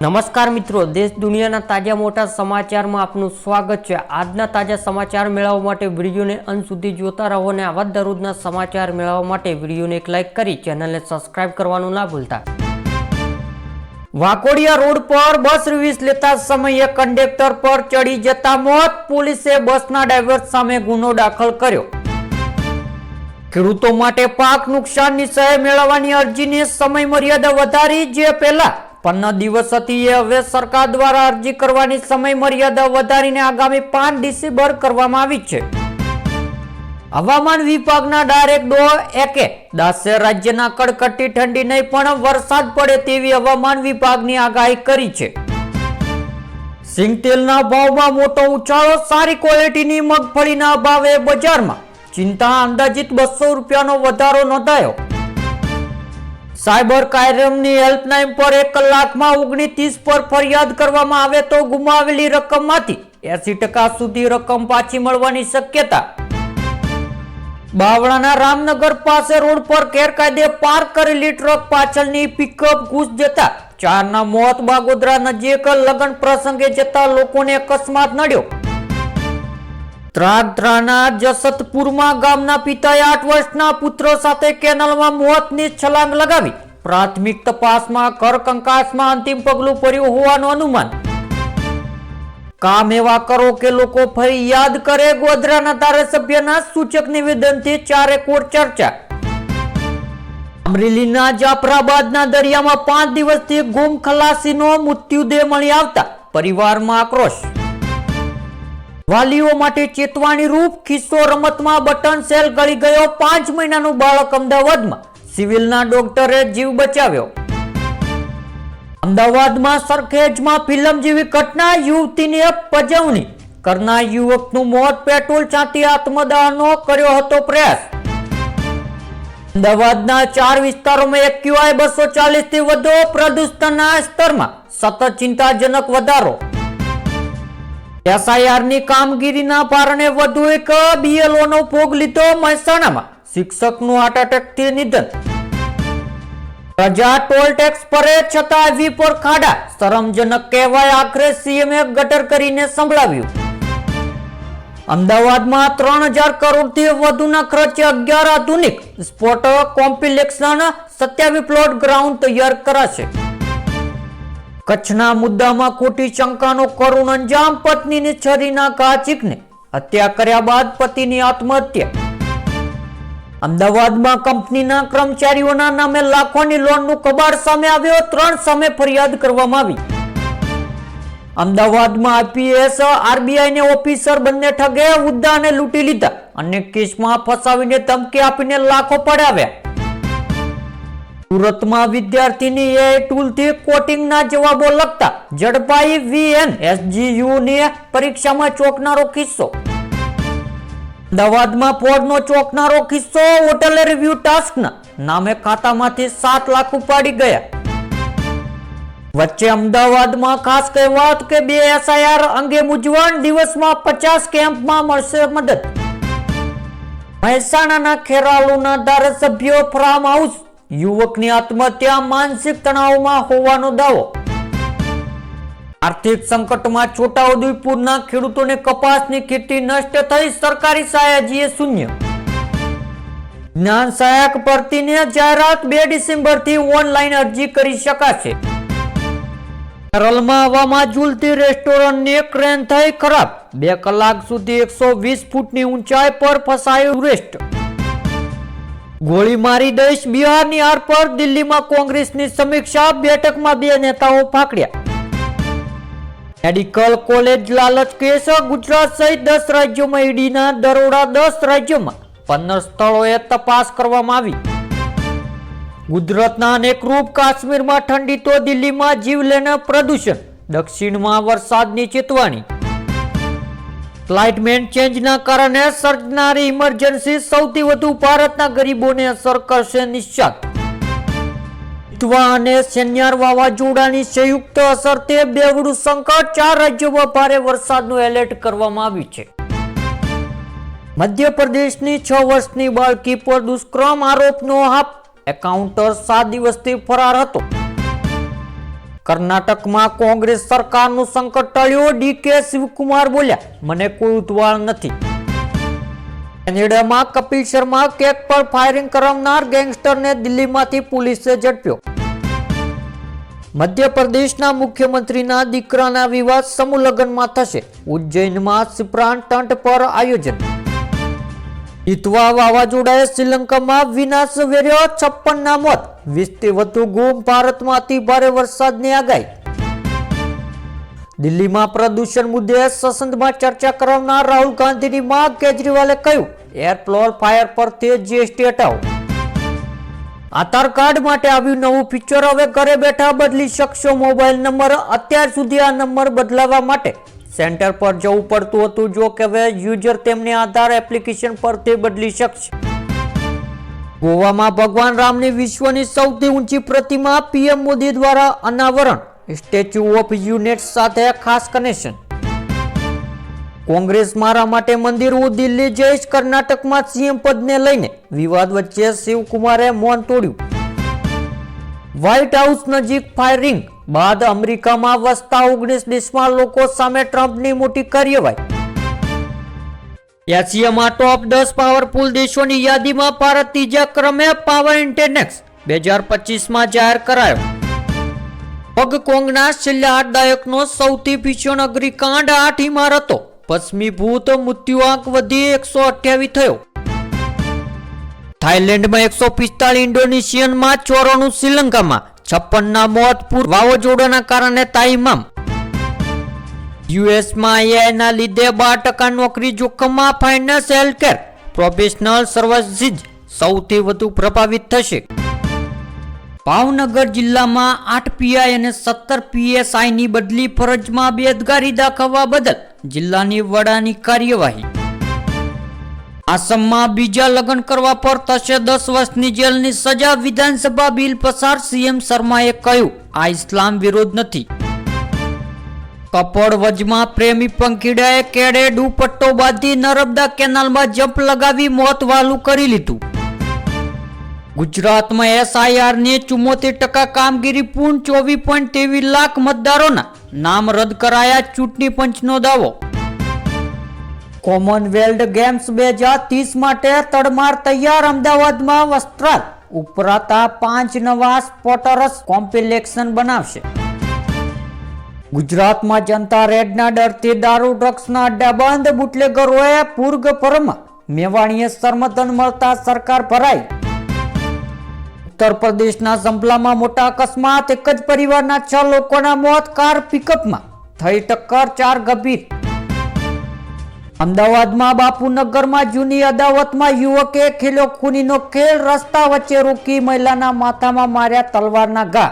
નમસ્કાર મિત્રો, દેશ દુનિયાના તાજા મોટા સમાચારમાં આપનું સ્વાગત છે. આજના તાજા સમાચાર મેળવવા માટે વિડીયોને અંત સુધી જોતા રહો અને આવા દરરોજના સમાચાર મેળવવા માટે વિડીયોને એક લાઇક કરી ચેનલને સબસ્ક્રાઇબ કરવાનું ના ભૂલતા. વાકોડિયા રોડ પર બસ રિવિસ લેતા સમયે કંડક્ટર પર ચડી જતા મોત. પોલીસે બસના ડ્રાઈવર સામે ગુનો દાખલ કર્યો. ખેડૂતો માટે પાક નુકસાનની સહાય મેળવવાની અરજીની સમય મર્યાદા વધારી જે પહેલા પંદર દિવસ હતી એ હવે સરકાર દ્વારા અરજી કરવાની સમય મર્યાદા વધારીને આગામી પાંચ ડિસેમ્બર કરવામાં આવી છે. હવામાન વિભાગના ડાયરેક્ટ એકે દાસે રાજ્યના કડકડતી ઠંડી નહીં પણ વરસાદ પડે તેવી હવામાન વિભાગની આગાહી કરી છે. સિંગતેલના ભાવમાં મોટો ઉછાળો, સારી ક્વોલિટીની મગફળીના ભાવે બજારમાં ચિંતા અંદાજિત બસો રૂપિયાનો વધારો નોંધાયો. સાયબર કાયમની હેલ્પલાઇન પર એક કલાકમાં ઓગણીસ ત્રીસ પર ફરિયાદ કરવામાં આવે તો ગુમાવેલી રકમમાંથી એસી ટકા સુધી રકમ પાછી મળવાની શક્યતા. બાવળાના રામનગર પાસે રોડ પર ગેરકાયદે પાર્ક કરેલી ટ્રક પાછળની પિકઅપ ઘૂસ જતા ચારના મોત બાગોદરા નજીક લગ્ન પ્રસંગે જતા લોકોને અકસ્માત નડ્યો. ત્રાગધ્રાના જસતપુરમાં યાદ કરે. ગોધરાના ધારાસભ્યના સૂચક નિવેદનથી ચારે કોર ચર્ચા. અમરેલીના જાફરાબાદના દરિયામાં પાંચ દિવસથી ગુમ ખલાસીનો મૃત્યુદેહ મળી આવતા પરિવારમાં આક્રોશ. વાલીઓ માટે ચેતવાણી રૂપ ખિસ્સો રમતમાં બટન સેલ ગળી ગયો. પાંચ મહિનાનું બાળક અમદાવાદમાં. સિવિલના ડોક્ટરે જીવ બચાવ્યો. અમદાવાદમાં સરખેજમાં ફિલ્મ જેવી ઘટના યુવતીની પજવણી. કરનાર યુવકનું મોત પેટ્રોલ ચાંતી આત્મદાહનો કર્યો હતો પ્રયાસ. અમદાવાદના ચાર વિસ્તારોમાં એક ક્યુઆઈ બસો ચાલીસથી વધુ પ્રદૂષણના સ્તરમાં સતત ચિંતાજનક વધારો. એસઆઈઆરની કામગીરીના કારણે વધુ એક બીએલઓનો ભોગ લીધો મહેસાણામાં. શિક્ષકનું હાર્ટ એટેકથી નિધન. પ્રજા ટોલ ટેક્સ ભરે છતાં આવી પર ખાડા. શરમજનક કહેવાય આખરે સીએમએ ગટર કરીને સંભળાવ્યું. અમદાવાદમાં ત્રણ હજાર કરોડથી વધુના ખર્ચે અગિયાર આધુનિક સ્પોટ કોમ્પ્લેક્સના સત્યાવીસ પ્લોટ ગ્રાઉન્ડ તૈયાર કરાશે. કચ્છના મુદ્દામાં ખોટી શંકાનો કરુણ અંજામ પત્નીને છરીના ઘા હત્યા કર્યા બાદ પતિની આત્મહત્યા. અમદાવાદમાં કંપનીના કર્મચારીઓના નામે લાખોની લોનનું કબાડ સામે આવ્યો, ત્રણ સામે ફરિયાદ કરવામાં આવી. અમદાવાદમાં આઈપીએસ આરબીઆઈ ને ઓફિસર બંને ઠગે ઉદ્દાને લૂંટી લીધા. અને કેસમાં ફસાવીને ધમકી આપીને લાખો પડાવ્યા. સુરતમાં વિદ્યાર્થીની એ ટૂલથી કોટિંગના જવાબો લખતા ઝડપાઈ વીએન એસજીયુ ની પરીક્ષામાં ચોંકનારો કિસ્સો. અમદાવાદમાં ફોડનો ચોંકનારો કિસ્સો, હોટેલ રિવ્યુ ટાસ્કના નામે ખાતામાંથી સાત લાખ ઉપાડી ગયા. વચ્ચે અમદાવાદમાં ખાસ કહેવાત કે બે એસઆઈઆર અંગે મૂંઝવણ, દિવસમાં પચાસ કેમ્પમાં મળશે મદદ. મહેસાણાના ખેરાલુના ધારાસભ્યો ફાર્મ હાઉસ યુવકની આત્મહત્યા માનસિક તણાવમાં હોવાનો દાવો. આર્થિક સંકટમાં છોટાઉદેપુરના ખેડૂતોને કપાસની ખેતી નષ્ટ થઈ સરકારી સહાયજીએ શૂન્ય. જ્ઞાન સહાયક ભરતીને જાહેરાત બે ડિસેમ્બરથી ઓનલાઈન અરજી કરી શકાશે. કેરળમાં હવામાં ઝૂલતી રેસ્ટોરન્ટની ક્રેન થઈ ખરાબ. બે કલાક સુધી એકસો વીસ ફૂટની ઊંચાઈ પર ફસાયું રેસ્ટ. ગોળી મારી દઈશ બિહારની હાર પર દિલ્હીમાં કોંગ્રેસની સમીક્ષા બેઠકમાં બે નેતાઓ ફાકડ્યા. મેડિકલ કોલેજ લાલચ કેસ ગુજરાત સહિત દસ રાજ્યોમાં ઈડીના દરોડા દસ રાજ્યોમાં. પંદર સ્થળોએ તપાસ કરવામાં આવી. ગુજરાતના અનેક રૂપ કાશ્મીરમાં ઠંડી તો દિલ્હીમાં જીવલેણ પ્રદૂષણ. દક્ષિણમાં વરસાદની ચેતવાણી. ક્લાઇમેટ ચેન્જના કારણે સર્જનારી ઇમરજન્સી સૌથી વધુ ભારતના ગરીબોને અસર કરશે નિશ્ચિત. ત્વા અને સેન્યાર વાવાઝોડાની સંયુક્ત અસરથી બેવડું સંકટ, ચાર રાજ્યોમાં ભારે વરસાદનું એલર્ટ કરવામાં આવ્યું છે. મધ્યપ્રદેશની છ વર્ષની બાળકી પર દુષ્કર્મ આરોપનો હાફ એકાઉન્ટર સાત દિવસથી ફરાર હતો. કર્ણાટકમાં કોંગ્રેસ સરકારનું સંકટ ટળ્યું ડીકે શિવકુમાર બોલ્યા, મને કોઈ ઉતવાળ નથી. કેનેડામાં કપિલ શર્મા કેક પર ફાયરિંગ કરનાર ગેંગસ્ટરને દિલ્હીમાંથી પોલીસે ઝડપ્યો. મધ્યપ્રદેશના મુખ્યમંત્રીના દીકરાના વિવાદ સમૂહ લગ્નમાં થશે. ઉજ્જૈનમાં સિપ્રાન ટંટ પર આયોજન. ઇતવા વાવાઝોડાએ શ્રીલંકામાં વિનાશ વેર્યો છપ્પન ના મોત. વીસથી વધુ ગુમ ભારતમાં અતિ ભારે વરસાદની આગાહી. દિલ્હીમાં પ્રદૂષણ મુદ્દે સંસદમાં ચર્ચા કરાવનાર રાહુલ ગાંધીની માંગ કેજરીવાલે કહ્યું એર ફાયર પરથી જીએસટી હટાવો. આધાર કાર્ડ માટે આવ્યું નવું ફીચર હવે ઘરે બેઠા બદલી શકશો મોબાઈલ નંબર. અત્યાર સુધી આ નંબર બદલાવવા માટે સેન્ટર પર જવું પડતું હતું, જો કે હવે યુઝર તેમની આધાર એપ્લિકેશન પરથી બદલી શકશે. ગોવામાં ભગવાન રામની વિશ્વની સૌથી ઊંચી પ્રતિમા પીએમ મોદી દ્વારા અનાવરણ, સ્ટેચ્યુ ઓફ યુનિટ સાથે ખાસ કનેક્શન. કોંગ્રેસ મારા માટે મંદિર હું દિલ્હી જઈશ, કર્ણાટકમાં સીએમ પદને લઈને વિવાદ વચ્ચે શિવકુમારે મૌન તોડ્યું. વ્હાઇટ હાઉસ નજીક ફાયરિંગ બાદ અમેરિકામાં વસતા ઓગણીસ દેશમાં લોકો સામે ટ્રમ્પની મોટી કાર્યવાહી. એશિયામાં ટોપ દસ પાવરફુલ દેશોની યાદીમાં ભારત ત્રીજા ક્રમે પાવર ઇન્ટેનેક્સ બે હજાર પચીસમાં જાહેર કરાયો. હોંગકોંગના છેલ્લા આઠ દાયકનો સૌથી ભીષણ અગ્નિકાંડ આઠ ઇમારતો. ભસ્મીભૂત મૃત્યુઆંક વધી એકસો અઠ્યાવીસ થયો. થાઇલેન્ડમાં એકસો પિસ્તાળીસ ઇન્ડોનેશિયનમાં ચોરાણું, શ્રીલંકામાં છપ્પનના મોત પૂર વાવાઝોડાના કારણે તાઇમામ. યુએસમાં એઆઈના લીધે બાર ટકા નોકરી જોખમમાં ફાઇનાન્સ હેલ્થકેર પ્રોફેશનલ સર્વિસીસ સૌથી વધુ પ્રભાવિત થશે. ભાવનગર જિલ્લામાં આઠ પીઆઈ અને સત્તર પીએસઆઈની બદલી ફરજમાં બેદગારી દાખવવા બદલ જિલ્લાની વડાની કાર્યવાહી. આસામમાં બીજા લગ્ન કરવા પર થશે દસ વર્ષની જેલની સજા. વિધાનસભા બિલ પસાર સીએમ શર્માએ કહ્યું, આ ઇસ્લામ વિરોધ નથી. કપોળ વજમાં પ્રેમી પંખીડાએ કેડે પટ્ટો બાંધી નર્મદા કેનાલમાં જંપ લગાવી મોત વાલું કરી લીધું. ગુજરાતમાં એસઆઈઆરની ચુમ્મોતેર ટકા કામગીરી પૂર્ણ ચોવીસ પોઈન્ટ ત્રેવીસ લાખ મતદારોના નામ રદ કરાયા ચૂંટણી પંચનો દાવો. કોમનવેલ્થ ગેમ્સ બે હજાર ત્રીસ માટે તડમાર તૈયાર અમદાવાદમાં વસ્ત્રાલ. ઉપરાતા પાંચ નવા સ્પોટરસ કોમ્પિલેક્શન બનાવશે. ગુજરાતમાં જનતા રેડના ડરથી દારૂ, ડ્રગ્સના અડ્ડા બંધ બુટલેગરોએ પૂર્ગ પરમાં મેવાણીએ સરમદન મળતા સરકાર ભરાઈ. ઉત્તર પ્રદેશના સંભલામાં મોટા અકસ્માત, એક જ પરિવારના છ લોકોના મોત, કાર પિકઅપમાં. થઈ ટક્કર, ચાર ગંભીર. અમદાવાદમાં બાપુનગરમાં જૂની અદાવતમાં યુવકે ખીલો ખૂનીનો ખેલ રસ્તા વચ્ચે રોકી મહિલાના માથામાં માર્યા તલવારના ઘા.